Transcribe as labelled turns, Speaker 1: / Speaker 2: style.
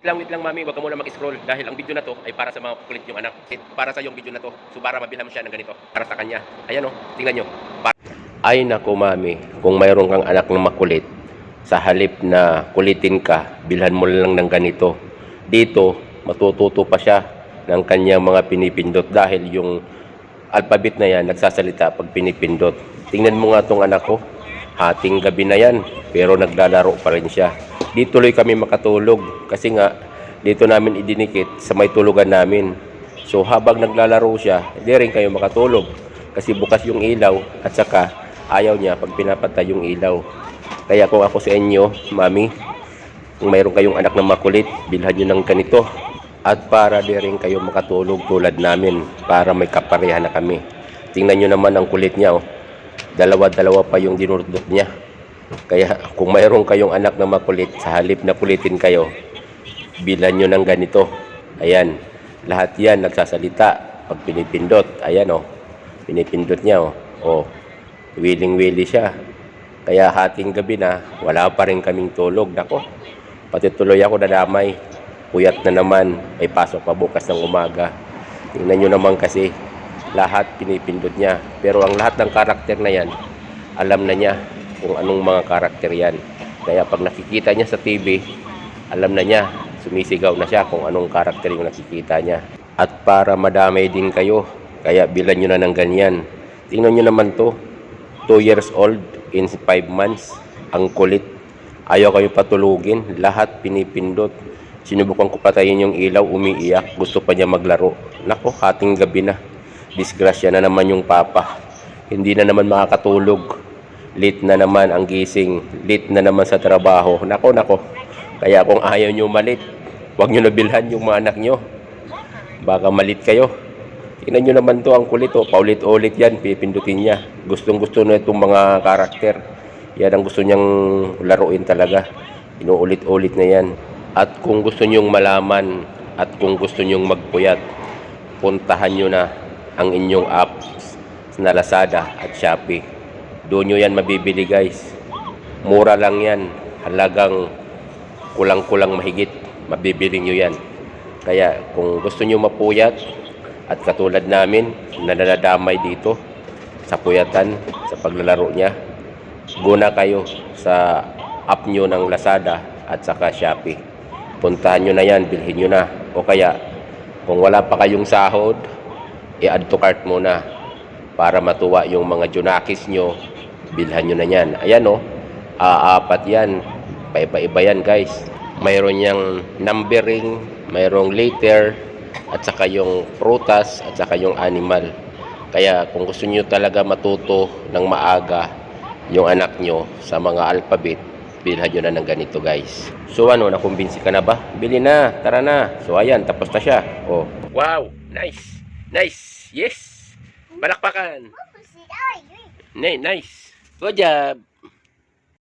Speaker 1: lang, wait lang mami, wag ka muna mag-scroll dahil ang video na to ay para sa mga kulit yung anak. Para sa yung video na to. So para mabilhan mo siya ng ganito. Para sa kanya. Ayan oh, tingnan nyo. Pa- ay nako mami, kung mayroon kang anak na makulit, sa halip na kulitin ka, bilhan mo lang ng ganito. Dito, matututo pa siya ng kanyang mga pinipindot dahil yung alphabet na yan nagsasalita pag pinipindot. Tingnan mo nga tong anak ko, hating gabi na yan, pero naglalaro pa rin siya. Di tuloy kami makatulog kasi nga dito namin idinikit sa may tulugan namin. So habang naglalaro siya, hindi rin kayo makatulog kasi bukas yung ilaw at saka ayaw niya pag pinapatay yung ilaw. Kaya kung ako sa inyo, mami, kung mayroon kayong anak na makulit, bilhan nyo ng ganito. At para di rin kayo makatulog tulad namin para may kapareha na kami. Tingnan nyo naman ang kulit niya. Oh. Dalawa-dalawa pa yung dinurdot niya. Kaya kung mayroon kayong anak na makulit, sa halip na kulitin kayo, bilan nyo ng ganito. Ayan. Lahat yan nagsasalita pag pinipindot. Ayan oh. Pinipindot niya oh. Oh. Willing-willy siya. Kaya hating gabi na, wala pa rin kaming tulog. Nako, pati tuloy ako nadamay. Puyat na naman, may pasok pa bukas ng umaga. Tingnan nyo naman kasi, lahat pinipindot niya. Pero ang lahat ng karakter na yan, alam na niya kung anong mga karakter yan. Kaya pag nakikita niya sa TV, alam na niya, sumisigaw na siya kung anong karakter yung nakikita niya. At para madamay din kayo, kaya bilan nyo na ng ganyan. Tingnan nyo naman to, 2 years old in 5 months. Ang kulit. Ayaw kayo patulugin. Lahat pinipindot. Sinubukan ko patayin yung ilaw, umiiyak. Gusto pa niya maglaro. Nako, hating gabi na. Disgrasya na naman yung papa. Hindi na naman makakatulog. Late na naman ang gising. Late na naman sa trabaho. Nako, nako. Kaya kung ayaw nyo malit, huwag nyo nabilhan yung mga anak nyo. Baka malit kayo. Tingnan nyo naman to ang kulit oh. Paulit-ulit yan, pipindutin niya. Gustong gusto na itong mga karakter. Yan ang gusto niyang laruin talaga. Inuulit-ulit na yan. At kung gusto nyong malaman at kung gusto nyong magpuyat, puntahan nyo na ang inyong apps na Lazada at Shopee. Doon nyo yan mabibili guys. Mura lang yan. Halagang kulang-kulang mahigit. Mabibili nyo yan. Kaya kung gusto nyo mapuyat at katulad namin na nadadamay dito sa puyatan, sa paglalaro niya, guna kayo sa app nyo ng Lazada at saka Shopee. Puntahan nyo na yan, bilhin nyo na. O kaya, kung wala pa kayong sahod, i-add to cart muna para matuwa yung mga junakis nyo, bilhan nyo na yan. Ayan o, aapat yan. Paiba-iba yan guys. Mayroon niyang numbering, mayroong later, at saka yung prutas, at saka yung animal. Kaya kung gusto nyo talaga matuto ng maaga yung anak nyo sa mga alphabet, bilhan nyo na ng ganito guys. So ano, nakumbinsi ka na ba? Bili na, tara na. So ayan, tapos na siya. Oh. Wow, nice. Nice. Yes. Palakpakan. Nice. Oye,